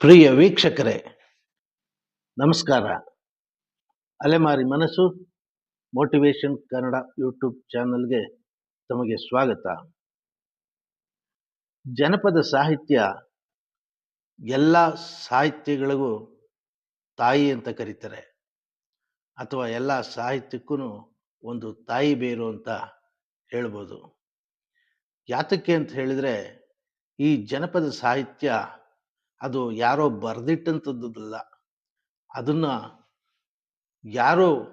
ಪ್ರಿಯ ವೀಕ್ಷಕರೇ, ನಮಸ್ಕಾರ. ಅಲೆಮಾರಿ ಮನಸ್ಸು ಮೋಟಿವೇಶನ್ ಕನ್ನಡ ಯೂಟ್ಯೂಬ್ ಚಾನಲ್ಗೆ ತಮಗೆ ಸ್ವಾಗತ. ಜನಪದ ಸಾಹಿತ್ಯ ಎಲ್ಲ ಸಾಹಿತ್ಯಗಳಿಗೂ ತಾಯಿ ಅಂತ ಕರೀತಾರೆ. ಅಥವಾ ಎಲ್ಲ ಸಾಹಿತ್ಯಕ್ಕೂ ಒಂದು ತಾಯಿ ಬೇರು ಅಂತ ಹೇಳ್ಬೋದು. ಯಾತಕ್ಕೆ ಅಂತ ಹೇಳಿದ್ರೆ, ಈ ಜನಪದ ಸಾಹಿತ್ಯ ಅದು ಯಾರೋ ಬರೆದಿಟ್ಟಂಥದ್ದಲ್ಲ ಅದನ್ನ ಯಾರೋ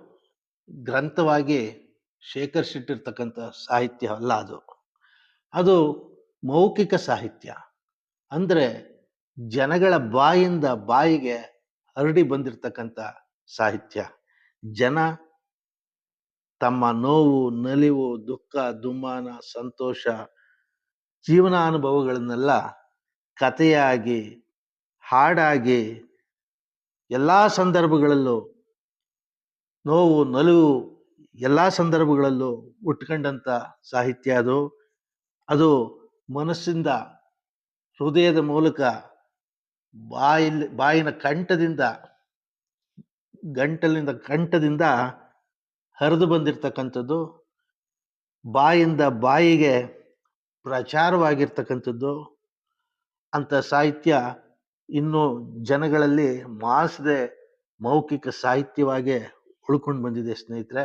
ಗ್ರಂಥವಾಗಿ ಶೇಖರಿಸಿಟ್ಟಿರ್ತಕ್ಕಂಥ ಸಾಹಿತ್ಯ ಅಲ್ಲ ಅದು. ಅದು ಮೌಖಿಕ ಸಾಹಿತ್ಯ. ಅಂದರೆ ಜನಗಳ ಬಾಯಿಂದ ಬಾಯಿಗೆ ಹರಡಿ ಬಂದಿರತಕ್ಕಂಥ ಸಾಹಿತ್ಯ. ಜನ ತಮ್ಮ ನೋವು, ನಲಿವು, ದುಃಖ, ದುಮ್ಮಾನ, ಸಂತೋಷ, ಜೀವನಾನುಭವಗಳನ್ನೆಲ್ಲ ಕಥೆಯಾಗಿ ಹಾಡಾಗಿ ಎಲ್ಲ ಸಂದರ್ಭಗಳಲ್ಲೂ ನೋವು ನಲಿವು ಎಲ್ಲ ಸಂದರ್ಭಗಳಲ್ಲೂ ಉಟ್ಕೊಂಡಂಥ ಸಾಹಿತ್ಯ ಅದು. ಅದು ಮನಸ್ಸಿಂದ, ಹೃದಯದ ಮೂಲಕ ಬಾಯಿಲ್, ಬಾಯಿನ ಕಂಠದಿಂದ ಗಂಟಲಿಂದ ಕಂಠದಿಂದ ಹರಿದು ಬಂದಿರತಕ್ಕಂಥದ್ದು. ಬಾಯಿಂದ ಬಾಯಿಗೆ ಪ್ರಚಾರವಾಗಿರ್ತಕ್ಕಂಥದ್ದು. ಅಂಥ ಸಾಹಿತ್ಯ ಇನ್ನು ಜನಗಳಲ್ಲಿ ಮಾಸದೆ ಮೌಖಿಕ ಸಾಹಿತ್ಯವಾಗಿ ಉಳ್ಕೊಂಡು ಬಂದಿದೆ ಸ್ನೇಹಿತರೆ.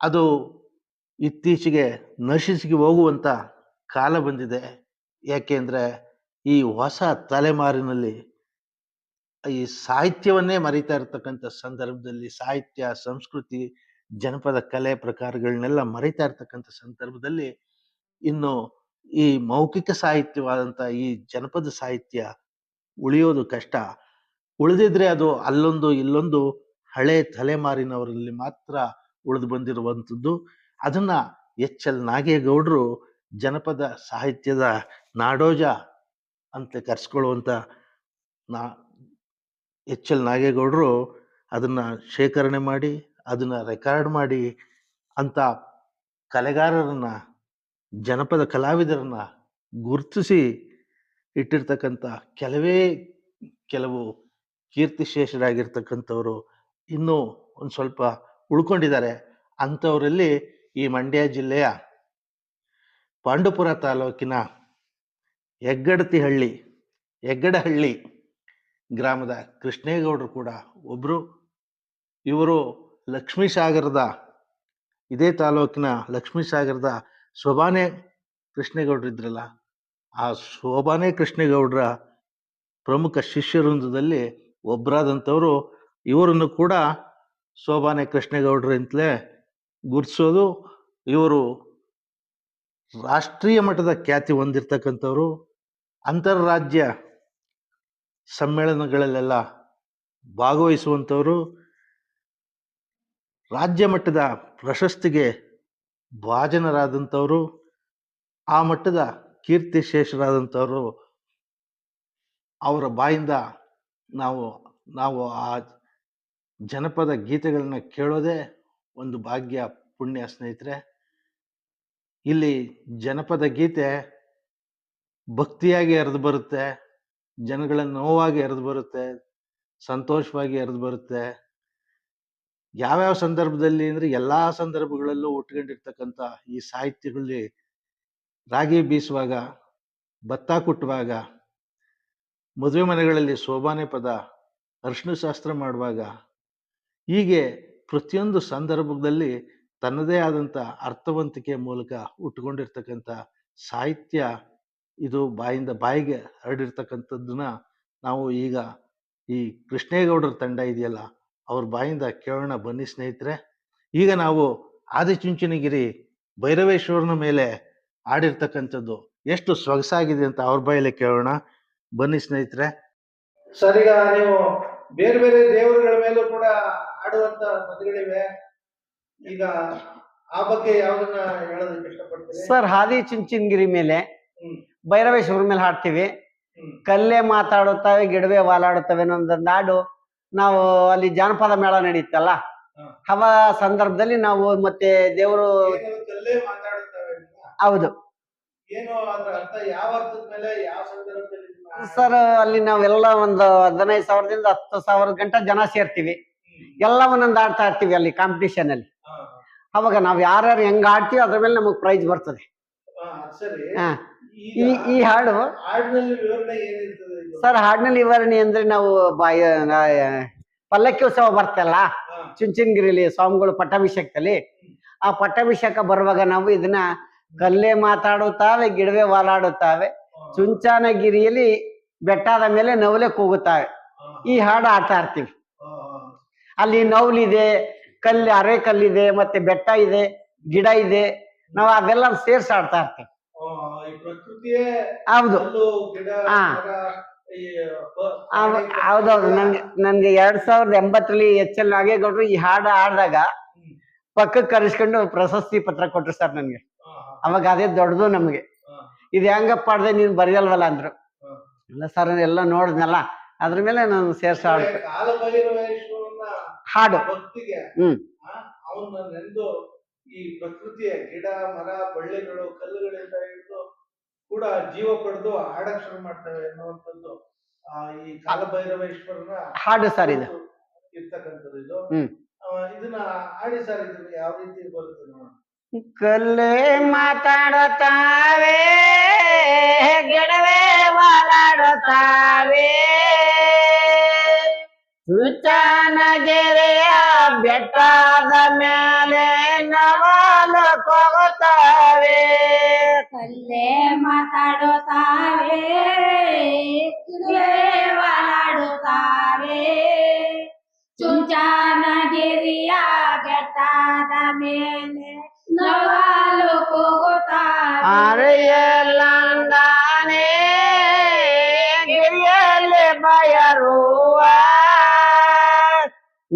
ಅದು ಇತ್ತೀಚೆಗೆ ನಶಿಸಿಗೆ ಹೋಗುವಂಥ ಕಾಲ ಬಂದಿದೆ. ಯಾಕೆಂದರೆ ಈ ಹೊಸ ತಲೆಮಾರಿನಲ್ಲಿ ಈ ಸಾಹಿತ್ಯವನ್ನೇ ಮರಿತಾ ಇರ್ತಕ್ಕಂಥ ಸಂದರ್ಭದಲ್ಲಿ ಸಾಹಿತ್ಯ, ಸಂಸ್ಕೃತಿ, ಜನಪದ ಕಲೆ ಪ್ರಕಾರಗಳನ್ನೆಲ್ಲ ಮರಿತಾ ಇರ್ತಕ್ಕಂಥ ಸಂದರ್ಭದಲ್ಲಿ ಇನ್ನು ಈ ಮೌಖಿಕ ಸಾಹಿತ್ಯವಾದಂಥ ಈ ಜನಪದ ಸಾಹಿತ್ಯ ಉಳಿಯೋದು ಕಷ್ಟ. ಉಳಿದಿದ್ರೆ ಅದು ಅಲ್ಲೊಂದು ಇಲ್ಲೊಂದು ಹಳೆ ತಲೆಮಾರಿನವರಲ್ಲಿ ಮಾತ್ರ ಉಳಿದು ಬಂದಿರುವಂಥದ್ದು. ಅದನ್ನ ಎಚ್ ಎಲ್ ನಾಗೇಗೌಡರು ಜನಪದ ಸಾಹಿತ್ಯದ ನಾಡೋಜ ಅಂತ ಕರೆಸ್ಕೊಳ್ಳುವಂಥ ನಾ ಎಚ್ ಎಲ್ ನಾಗೇಗೌಡರು ಅದನ್ನ ಶೇಖರಣೆ ಮಾಡಿ, ಅದನ್ನ ರೆಕಾರ್ಡ್ ಮಾಡಿ ಅಂತ ಕಲೆಗಾರರನ್ನ, ಜನಪದ ಕಲಾವಿದರನ್ನ ಗುರುತಿಸಿ ಇಟ್ಟಿರ್ತಕ್ಕಂಥ ಕೆಲವೇ ಕೆಲವು ಕೀರ್ತಿಶೇಷರಾಗಿರ್ತಕ್ಕಂಥವರು ಇನ್ನೂ ಒಂದು ಸ್ವಲ್ಪ ಉಳ್ಕೊಂಡಿದ್ದಾರೆ. ಅಂಥವರಲ್ಲಿ ಈ ಮಂಡ್ಯ ಜಿಲ್ಲೆಯ ಪಾಂಡುಪುರ ತಾಲೂಕಿನ ಹೆಗ್ಗಡತಿಹಳ್ಳಿ, ಹೆಗ್ಗಡಹಳ್ಳಿ ಗ್ರಾಮದ ಕೃಷ್ಣೇಗೌಡರು ಕೂಡ ಒಬ್ಬರು ಇವರು ಲಕ್ಷ್ಮೀಸಾಗರದ, ಇದೇ ತಾಲೂಕಿನ ಲಕ್ಷ್ಮೀಸಾಗರದ ಶೋಭಾನೆ ಕೃಷ್ಣೇಗೌಡರು ಇದ್ರಲ್ಲ ಆ ಶೋಭಾನೆ ಕೃಷ್ಣೇಗೌಡರ ಪ್ರಮುಖ ಶಿಷ್ಯವೃಂದದಲ್ಲಿ ಒಬ್ಬರಾದಂಥವರು ಇವರನ್ನು ಕೂಡ ಶೋಭಾನೆ ಕೃಷ್ಣೇಗೌಡರಿಂತಲೇ ಗುರುತಿಸೋದು ಇವರು ರಾಷ್ಟ್ರೀಯ ಮಟ್ಟದ ಖ್ಯಾತಿ ಹೊಂದಿರ್ತಕ್ಕಂಥವರು. ಅಂತಾರಾಜ್ಯ ಸಮ್ಮೇಳನಗಳಲ್ಲೆಲ್ಲ ಭಾಗವಹಿಸುವಂಥವರು. ರಾಜ್ಯ ಮಟ್ಟದ ಪ್ರಶಸ್ತಿಗೆ ಭಾಜನರಾದಂಥವರು. ಆ ಮಟ್ಟದ ಕೀರ್ತಿ ಶೇಷರಾದಂಥವರು ಅವರ ಬಾಯಿಂದ ನಾವು ನಾವು ಆ ಜನಪದ ಗೀತೆಗಳನ್ನ ಕೇಳೋದೇ ಒಂದು ಭಾಗ್ಯ, ಪುಣ್ಯ ಸ್ನೇಹಿತರೆ. ಇಲ್ಲಿ ಜನಪದ ಗೀತೆ ಭಕ್ತಿಯಾಗಿ ಹರಿದು ಬರುತ್ತೆ ಜನಗಳ ನೋವಾಗಿ ಹರಿದು ಬರುತ್ತೆ, ಸಂತೋಷವಾಗಿ ಹರಿದು ಬರುತ್ತೆ. ಯಾವ್ಯಾವ ಸಂದರ್ಭದಲ್ಲಿ ಅಂದ್ರೆ ಎಲ್ಲಾ ಸಂದರ್ಭಗಳಲ್ಲೂ ಉಟ್ಕೊಂಡಿರ್ತಕ್ಕಂಥ ಈ ಸಾಹಿತ್ಯಗಳಲ್ಲಿ ರಾಗಿ ಬೀಸುವಾಗ, ಭತ್ತ ಕುಟ್ಟುವಾಗ, ಮದುವೆ ಮನೆಗಳಲ್ಲಿ ಶೋಭಾನೆ ಪದ ಅರ್ಶಿಣ ಶಾಸ್ತ್ರ ಮಾಡುವಾಗ, ಹೀಗೆ ಪ್ರತಿಯೊಂದು ಸಂದರ್ಭದಲ್ಲಿ ತನ್ನದೇ ಆದಂಥ ಅರ್ಥವಂತಿಕೆ ಮೂಲಕ ಉಟ್ಕೊಂಡಿರ್ತಕ್ಕಂಥ ಸಾಹಿತ್ಯ ಇದು ಬಾಯಿಂದ ಬಾಯಿಗೆ ಹರಡಿರ್ತಕ್ಕಂಥದ್ದನ್ನ ನಾವು ಈಗ ಈ ಕೃಷ್ಣೇಗೌಡರ ತಂಡ ಇದೆಯಲ್ಲ, ಅವ್ರ ಬಾಯಿಂದ ಕೇಳೋಣ ಬನ್ನಿ ಸ್ನೇಹಿತರೆ. ಈಗ ನಾವು ಆದಿಚುಂಚನಗಿರಿ ಭೈರವೇಶ್ವರನ ಮೇಲೆ ಆಡಿರ್ತಕ್ಕಂಥದ್ದು. ಎಷ್ಟು ಸೊಗಸಾಗಿದೆ ಅಂತ ಅವ್ರ ಬಾಯಲ್ಲಿ ಕೇಳೋಣ. ಬನ್ನಿ ಸ್ನೇಹಿತರೆ. ಸರ್ ಈಗ ನೀವು ಬೇರೆ ಬೇರೆ ದೇವರುಗಳ ಮೇಲೂ ಕೂಡ ಆಡುವಂತ ಪದಗಳಿವೆ ಈಗ ಆ ಬಗ್ಗೆ ಯಾವ್ದನ್ನ ಹೇಳೋದಕ್ಕೆ ಇಷ್ಟಪಡ್ತೀವಿ ಸರ್ ಹಾದಿ ಚುಂಚನಗಿರಿ ಮೇಲೆ ಭೈರವೇಶ್ವರ ಮೇಲೆ ಹಾಡ್ತೀವಿ. ಕಲ್ಲೇ ಮಾತಾಡುತ್ತವೆ ಗಿಡವೇ ವಾಲಾಡುತ್ತವೆ ಅನ್ನೋ ನಾಡು ನಾವು ಅಲ್ಲಿ ಜಾನಪದ ಮೇಳ ನಡೀತಲ್ಲ. ಹವಾ ಅವ ಸಂದರ್ಭದಲ್ಲಿ ನಾವು ಮತ್ತೆ ದೇವರು ಏನು ಕಲ್ಲೇ ಮಾತಾಡುತ್ತವೆ ಅಂತ? ಹೌದು. ಸರ್ ಅಲ್ಲಿ ನಾವೆಲ್ಲ ಒಂದು ಹದಿನೈದು ಸಾವಿರದಿಂದ ಹತ್ತು ಸಾವಿರ ಗಂಟ ಜನ ಸೇರ್ತೀವಿ. ಎಲ್ಲ ಒಂದೊಂದು ಆಡ್ತಾ ಇರ್ತೀವಿ ಅಲ್ಲಿ ಕಾಂಪಿಟಿಷನ್ ಅಲ್ಲಿ ಅವಾಗ ನಾವ್ ಯಾರ್ಯಾರು ಹೆಂಗ್ ಆಡ್ತೀವಿ ಅದ್ರ ಮೇಲೆ ನಮಗ್ ಪ್ರೈಸ್ ಬರ್ತದೆ. ಈ ಈ ಹಾಡು ಸರ್ ಹಾಡಿನಲ್ಲಿ ವಿವರಣೆ ಅಂದ್ರೆ ನಾವು ಬಾಯ ಪಲ್ಲಕ್ಕಿ ಉತ್ಸವ ಬರ್ತಲ್ಲ? ಚುಂಚನಗಿರಿಲಿ ಸ್ವಾಮಿಗಳು ಪಟ್ಟಾಭಿಷೇಕದಲ್ಲಿ. ಆ ಪಟ್ಟಾಭಿಷೇಕ ಬರುವಾಗ ನಾವು ಇದನ್ನ ಕಲ್ಲೇ ಮಾತಾಡುತ್ತಾವೆ ಗಿಡವೇ ವಾಲಾಡುತ್ತಾವೆ. ಚುಂಚಾನಗಿರಿಯಲ್ಲಿ ಬೆಟ್ಟದ ಮೇಲೆ ನವಲೆ ಕೂಗುತ್ತಾವೆ. ಈ ಹಾಡು ಆಡ್ತಾ ಇರ್ತೀವಿ. ಅಲ್ಲಿ ನವಲಿದೆ ಕಲ್ಲು ಅರೆ ಕಲ್ಲಿದೆ ಮತ್ತೆ ಬೆಟ್ಟ ಇದೆ ಗಿಡ ಇದೆ. ನಾವು ಅದೆಲ್ಲ ಸೇರ್ಸಿ ಆಡ್ತಾ ಇರ್ತೀವಿ. ಹೌದು. ಹಾ. ಹೌದೌದು. ನನ್ಗೆ ನನ್ಗೆ ಎರಡ್ ಸಾವಿರದ ಎಂಬತ್ತರಲ್ಲಿ ಎಚ್ ಎಲ್ ನಾಗೇಗೌಡರು ಈ ಹಾಡು ಹಾಡಿದಾಗ. ಪಕ್ಕಕ್ಕೆ ಕರೆಸ್ಕೊಂಡು ಪ್ರಶಸ್ತಿ ಪತ್ರ ಕೊಟ್ರು ಸರ್ ನನ್ಗೆ. ಅವಾಗ ಅದೇ ದೊಡ್ಡದು ನಮಗೆ. ಇದು ಹೆಂಗಪ್ಪ ಆಡ್ದೆ ನೀನ್ ಬರೆಯಲ್ವಲ್ಲ ಅಂದ್ರು. ಇಲ್ಲ ಸರ್ ಎಲ್ಲ ನೋಡಿದ್ನಲ್ಲ ಅದ್ರ ಮೇಲೆ ನಾನು ಸೇರ್ಸಿ ಹಾಡು. ಹ್ಮ್. ಈ ಪ್ರಕೃತಿಯ ಗಿಡ ಮರ ಬಳ್ಳಿಗಳು ಕಲ್ಲುಗಳಿಂದ ಹಿಡಿದು ಕೂಡ ಜೀವ ಪಡೆದು ಹಾಡಕ್ ಶುರು ಮಾಡ್ತವೆ ಅನ್ನುವಂಥದ್ದು ಈ ಕಾಲಭೈರವೇಶ್ವರನ ಹಾಡು ಸರ್ ಇದು. ಇರ್ತಕ್ಕಂಥದ್ದು ಇದು. ಇದನ್ನ ಹಾಡಿ ಸರ್ ಇದು ಯಾವ ರೀತಿ ಬರುತ್ತೆ ನೋಡೋಣ. ಕಲ್ಲೇ ಮಾತಾಡುತ್ತಾವೆ ಗಿಡವೇ ವಾಲಾಡುತ್ತಾವೆ ಗೆರೆಯ ಬೆಟ್ಟದ ಮೇಲೆ ನವಲು ಹೋಗುತ್ತಾವೆ ಕಲ್ಲೇ ಮಾತಾಡುತ್ತಾರೆ ಗಿಡವೇ ವಾಲಾಡುತ್ತಾರೆ ಚುಂಚಾನಗಿರಿಯ ಬೆಟ್ಟದ ಮೇಲೆ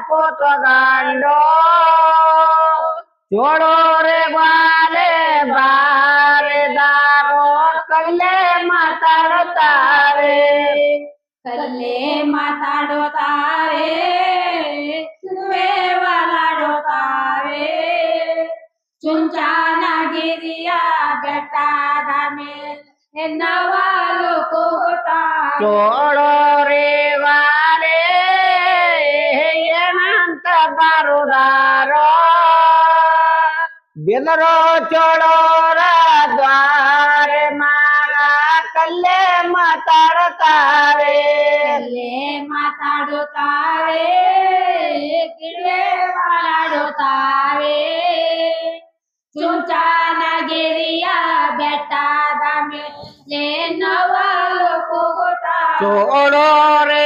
पोतगांडो जोड़ो रे बाले बारे कले माताड़ो तारे। कले माताड़ो तारे सुवे वालाड़ो तारे। चुंचा नागिरिया बेटा धामे नवालो कोता जोड़ो रे बाले ಚೋಡೋರೆ ಬಾಲೆ ಏನಂತ ಬರುದಾರೋ ಬೆದರೋ ಚೋಡೋರ ದ್ವಾರೆ ಮಾಡ ಕಲ್ಲೇ ಮಾತಾಡುತ್ತಾರೆ ಕಲ್ಲೇ ಮಾತಾಡುತ್ತಾರೆ ಗಿಡವೇ ವಾಲಾಡುತ್ತಾರೆ ಚುಂಚಾನಗಿರಿಯ ಬೆಟ್ಟದ ಮೇಲೆ ನವಾಲು ಕೂಗುತ್ತಾರೆ ಚೋಡೋರೆ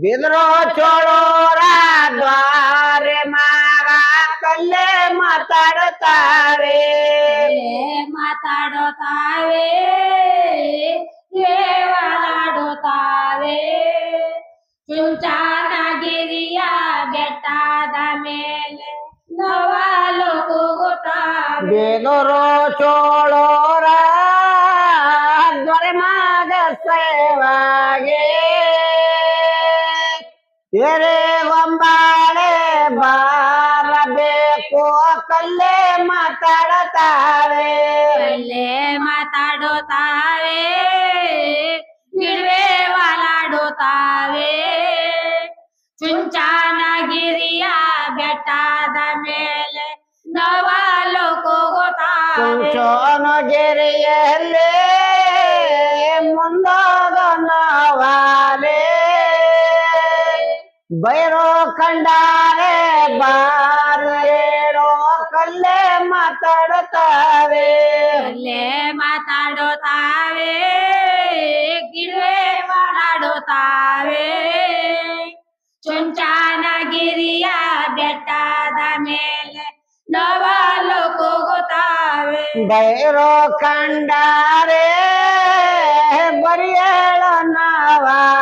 બિદરો છોડો રા દ્વારે મારા કલ્લે માતાડ તારે. માતાડ તારે દેવાડો તારે. ચુંચાના ગિરિયા બેટા દામેલે નવા લોકો ગોટા બેનો છોડો मेरे वंबाड़े बारबे को कल्ले माताड़ तावे कल्ले माताड़ो तावे गिरवे वालाड़ो तावे चुंचान गिरिया बेटाद मेले नवा को गोतावे चुंचान गिरिया ಬೈರೋ ಕಂಡಾರೆ ಬಾರೇರೋ ಕಲ್ಲೇ ಮಾತಾಡುತ್ತಾರೆ ಕಲ್ಲೇ ಮಾತಾಡುತ್ತಾರೆ ಗಿಡವೇ ವಾಲಾಡುತ್ತಾರೆ ಚುಂಚಾನಗಿರಿಯ ಬೆಟ್ಟದ ಮೇಲೆ ನವಾಲು ಕೂಗುತ್ತಾರೆ ಬೈರೋ ಕಂಡಾರೆ ಬರಿಯೇಳ ನಾವಾಲೆ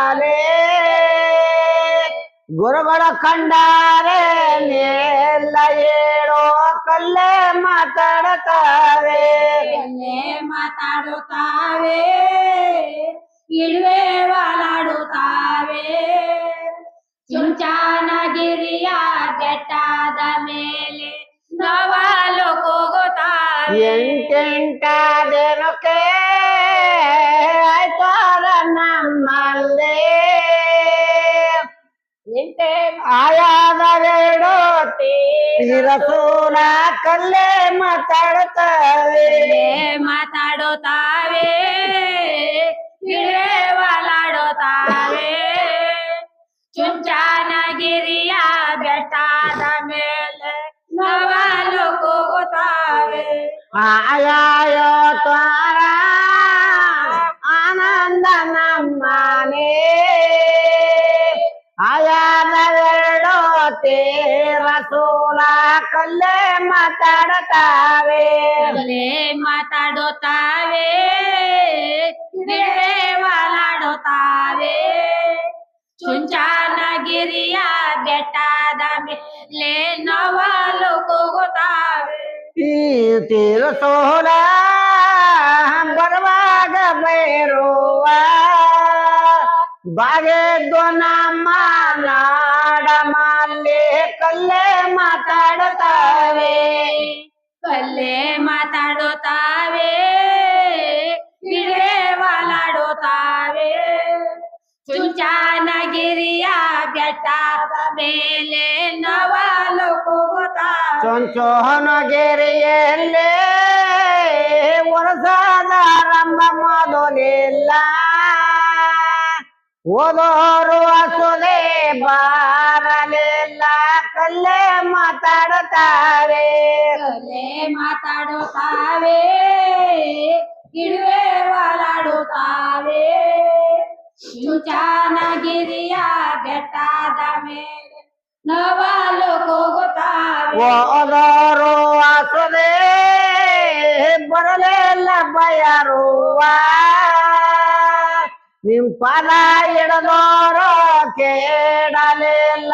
ಗುರುಗಳ ಕಂಡಾರೆ ನೆಲ್ಲ ಹೇಳೋ ಕಲ್ಲೇ ಮಾತಾಡತಾವೆ. ಎಲ್ಲೇ ಮಾತಾಡುತ್ತಾವೆ ಇಳುವೆ ವಾಲಾಡುತ್ತಾವೆ. ಚುಂಚಾನಗಿರಿಯ ಬೆಟ್ಟದ ಮೇಲೆ ನವಾಲು ಕೂಗುತ್ತಾವೆ ಎಂಟೆಂಟಾದೇನಕ್ಕೆ ಆಯ್ತಾರ ಎಂಟೆ ಆಯಾದವೆರಡು ತೀರಸೂಲ ಕಲ್ಲೇ ಮಾತಾಡುತ್ತವೆ ಎಲ್ಲೇ ಮಾತಾಡುತ್ತಾವೆ ಇಳುವೆ ವಾಲಾಡುತ್ತಾವೆ ಚುಂಚಾನಗಿರಿಯ ಬೆಟ್ಟದ ಮೇಲೆ ನವಾಲು ಕೂಗುತ್ತಾವೆ ಆಯಾಯೋ ತ್ವಾರ ಕಲ್ಲೇ ಮಾತಾಡುತ್ತವೆ ಎಲ್ಲೇ ಮಾತಾಡುತ್ತಾವೆ ಇಳುವೆ ವಾಲಾಡುತ್ತಾವೆ ಚುಂಚಾನಗಿರಿಯ ಬೆಟ್ಟದ ಮೇಲೆ ನವಾಲು ಕೂಗುತ್ತಾವೆ ಈ ತೀರಸೋಲ ಬರುವಾಗ ಬೈರುವ ಬಾಗೆದ್ದು ನಮ್ಮ ನಾಡ ಮಲ್ಲಿ ಕಲ್ಲೇ ಮಾತಾಡುತ್ತವೆ ಕಲ್ಲೇ ಮಾತಾಡುತ್ತಾವೆ ಇಳುವೆ ವಾಲಾಡುತ್ತಾವೆ ಚುಂಚಾನಗಿರಿಯ ಬೆಟ್ಟದ ಮೇಲೆ ನವಾಲು ಕೂಗುತ್ತಾವೆ ಚೊಂಚೋನಗೆರೆಯಲ್ಲೇ ವರ್ಷದಾರಂಭ ಮೊದಲಿಲ್ಲ ಓದೋರು ಹಸುದೆ ಬಾರಲಿಲ್ಲ ಕಲ್ಲೇ ಮಾತಾಡುತ್ತಾರೆ ಕಲ್ಲೇ ಮಾತಾಡುತ್ತಾವೆ ಇಡುವೆ ವಾಲಾಡುತ್ತಾವೆ. ಶುಚಾನಗಿರಿಯ ಬೆಟ್ಟದ ಮೇಲೆ ನವಾಲು ಕೂಗುತ್ತಾವೆ ಓದೋರು ಬರಲೇ ಬರಲಿಲ್ಲ ಬಯರುವ. ನಿಮ್ ಪದ ಹಿಡದೋರು ಕೇಳಲಿಲ್ಲ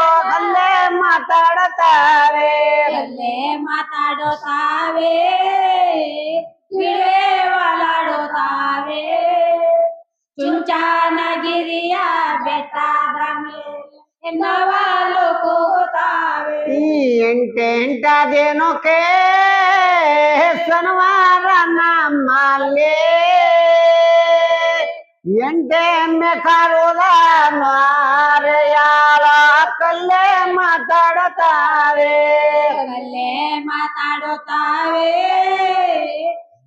ಓದಲ್ಲೇ ಮಾತಾಡುತ್ತಾರೆ ಕಲ್ಲೇ ಮಾತಾಡುತ್ತಾವೆ ಇಳುವೆ ವಾಲಾಡುತ್ತಾವೆ ಚುಂಚಾನಗಿರಿಯ ಬೆಟ್ಟದ ಮೇಲೆ ನವಾಲು ಕೂಗುತ್ತಾವೆ ಈ ಎಂಟೆಂಟದೇನೋಕೆ ಶನಿವಾರ ನಮ್ಮಲ್ಲಿ ಎಂಟೆಮ್ಮೆ ಕರುದ ನಾರೆಯಾಳ ಕಲ್ಲೇ ಮಾತಾಡುತ್ತಾರೆ ಕಲ್ಲೇ ಮಾತಾಡುತ್ತಾವೆ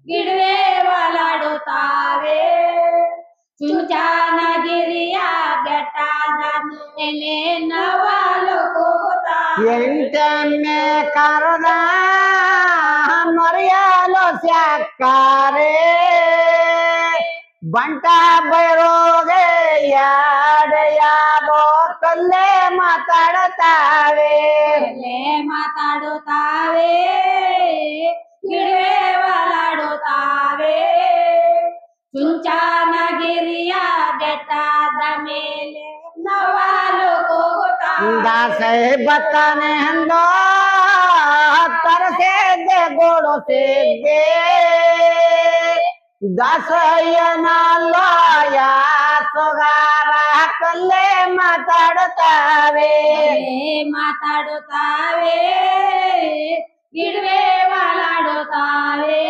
ಇಳುವೆ ವಾಲಾಡುತ್ತಾವೆ ಚುಂಚಾನಗಿರಿಯ ಬೆಟ್ಟದ ಮೇಲೆ ನವಾಲು ಕೂಗುತ್ತಾವೆ ಎಂಟೆಮ್ಮೆ ಕರುದ ಮರೆಯಲು ಸ್ಯಾಕಾರೆ ಬಂಟ ಬೈರೋಗೆ ಯಾಡ ಯಾದೋ ಕಲ್ಲೇ ಮಾತಾಡುತ್ತಾವೆ ಇಳುವೆ ವಾಲಾಡುತ್ತಾವೆ ಚುಂಚಾನಗಿರಿಯ ಬೆಟ್ಟದ ಮೇಲೆ ನವಾಲು ದಾಸೆ ಬತ್ತಾನೆ ಅಂದೋ ತರಸೇದೆ ಗೋಡೋಸಿದ್ದೆ ದಾಸಯ್ಯನಲ್ಲ ಯಾಸುಗಾರ ಕಲ್ಲೇ ಮಾತಾಡುತ್ತಾವೆ ಕಲ್ಲೇ ಮಾತಾಡುತ್ತಾವೆ ಇಳುವೆ ವಾಲಾಡುತ್ತಾವೆ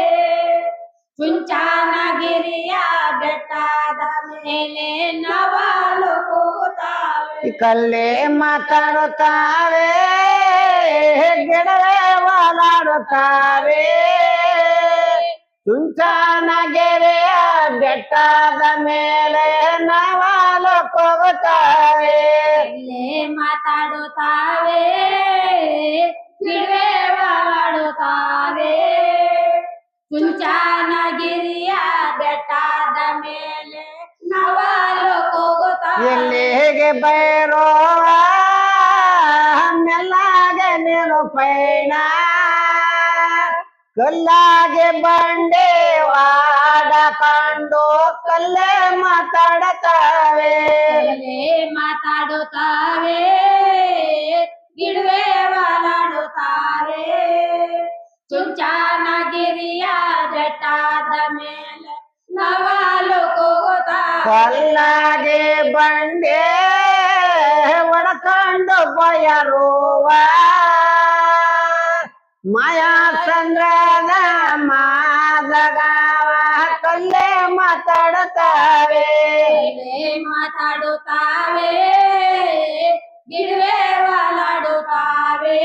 ಚುಂಚಾನಗಿರಿಯ ಬೆಟ್ಟದ ಮೇಲೆ ನವಾಲು ಕೂಗುತ್ತಾವೆ ಕಲ್ಲೇ ಮಾತಾಡುತ್ತಾವೆ ಗಿಡವೇ ಓಲಾಡುತ್ತಾವೆ ಚುಂಚಾನಗೆರೆಯ ಬೆಟ್ಟದ ಮೇಲೆ ನವಾಲು ಹೋಗುತ್ತಾವೆ ಕಲ್ಲೇ ಮಾತಾಡುತ್ತಾವೆ ವಾಲಾಡುತ್ತಾವೆ ಚುಂಚಾನಗಿರಿಯ ಬೆಟ್ಟದ ಮೇಲೆ ನವಾಲು ಕೂಗುತ್ತಾವೆ. ಎಲ್ಲಿಗೆ ಬೈರೋ ಹಮ್ಮೆಲ್ಲಾಗೆ ನೀನು ಪೈಣ ಕಲ್ಲಾಗೆ ಬಂಡೆ ವಾಡ ಕಂಡು ಕಲ್ಲೇ ಮಾತಾಡತಾವೆ. ಮಾತಾಡುತ್ತಾವೆ ಗಿಡವೆ ಮಾತಾಡುತ್ತಾರೆ ಚುಂಚಾನಗಿರಿಯ ಜಟಾದ ಮೇಲೆ ನವಾಲು ಕಲ್ಲಾಗೆ ಬಂಡೆ ಒಡಕಂಡು ಬಯರುವ. ಮಾಯಾ ಚಂದ್ರ ಮಾದಗಾವ ಕಲ್ಲೇ ಮಾತಾಡುತ್ತಾವೆ. ಮಾತಾಡುತ್ತಾವೆ ಗಿಡವೆ ವಾಲಾಡುತ್ತಾವೆ.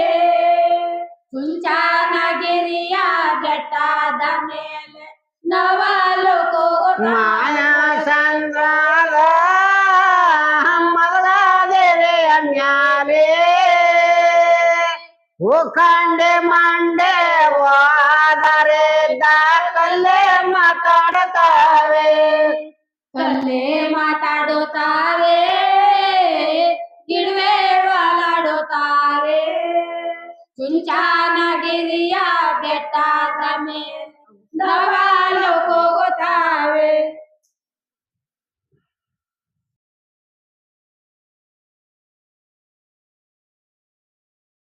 ಸುಂಚಾನಗಿರಿಯ ಬೆಟ್ಟದ ಮೇಲೆ ನವಲು ಕೂಗುತ್ತಾವೆ ಓ ಕಂಡೆ ಮಂಡೆ ವಾದರೆ ಕಲ್ಲೇ ಮಾತಾಡುತ್ತಾವೆ ಕಲ್ಲೇ ಮಾತಾಡುತ್ತಾವೆ